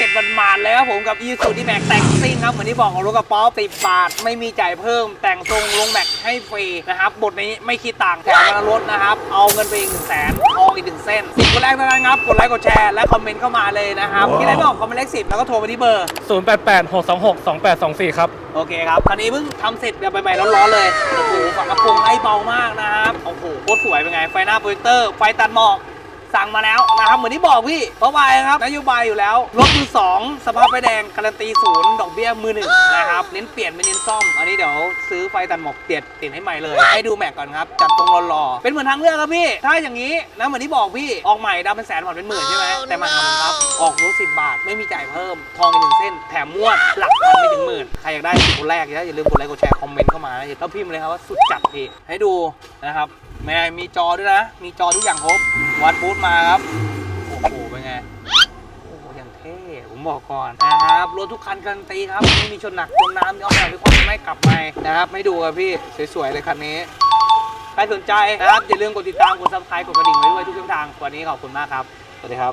เสร็จมันมาแล้วผมกับ e ีสูดีแม็กแต่งซิ่งครับเหมือนที่บอกของรถกระป๋อติบาท ไม่มีจ่ายเพิ่ม แต่งทรงลงแม็กให้ฟรีนะครับบทนี้ไม่คิดต่างค์แถมวันรถนะครับ เอาเงินไปอีกหนึ่งแสนทองอีกหนึ่งเส้นสิบคนแรกเท่านั้นครับ กดไลค์กดแชร์และคอมเมนต์เข้ามาเลยนะครับที่ไรบอกคอมเมนต์เลขสิบแล้วก็โทรไปที่เบอร์ 088 626 2824 ครับ โอเคครับคันนี้เพิ่งทำเสร็จแบบใหม่ๆร้อนๆเลยโอ้โหฝากระโปรงไอ้เบามากนะครับโอ้โหโคตรสวยเป็นไงไฟหน้าโปรเจคเตอร์ไฟตัดหมอก สั่งมาแล้วนะครับเหมือนที่บอกพี่เพราะว่าอะไรครับนโยบายอยู่แล้วรถมือสองสภาพไฟแดงการันตีศูนย์ดอกเบี้ยมือหนึ่งนะครับเน้นเปลี่ยนไม่เน้นซ่อมอันนี้เดี๋ยวซื้อไฟตัดหมอกเปลี่ยนติดให้ใหม่เลยให้ดูแม็กก่อนครับจัดตรงรอๆเป็นเหมือนทางเลือกครับพี่ ถ้าอย่างนี้นะเหมือนที่บอกพี่ออกใหม่ดาวเป็นแสนผ่อนเป็นหมื่นใช่ไหมแต่มาทำครับออกรถสิบบาทไม่มีจ่ายเพิ่ม ทองอีกหนึ่งเส้นแถมมวดหลักพันไม่ถึงหมื่นใครอยากได้สิบคนแรกนะอย่าลืมกดไลค์กดแชร์คอมเมนต์เข้ามานะแล้วพิมพ์เลยครับว่าสุดจัดพี่ให้ดูนะครับแม่มีจอด้วยนะ มีจอทุกอย่างครบ วัดบูธมาครับ โอ้โห เป็นไง โอ้โห อย่างเท่ ผมบอกก่อนนะครับ รถทุกคันการันตีครับ ไม่มีชนหนักจมน้ำย้อนหลังหรือความไม่กลับไปนะครับ ไม่ดูครับพี่ สวยๆ เลยคันนี้ ใครสนใจนะครับ อย่าลืมกดติดตาม กดซับสไครต์กดกระดิ่งไว้ด้วยทุกช่องทาง วันนี้ขอบคุณมากครับ สวัสดีครับ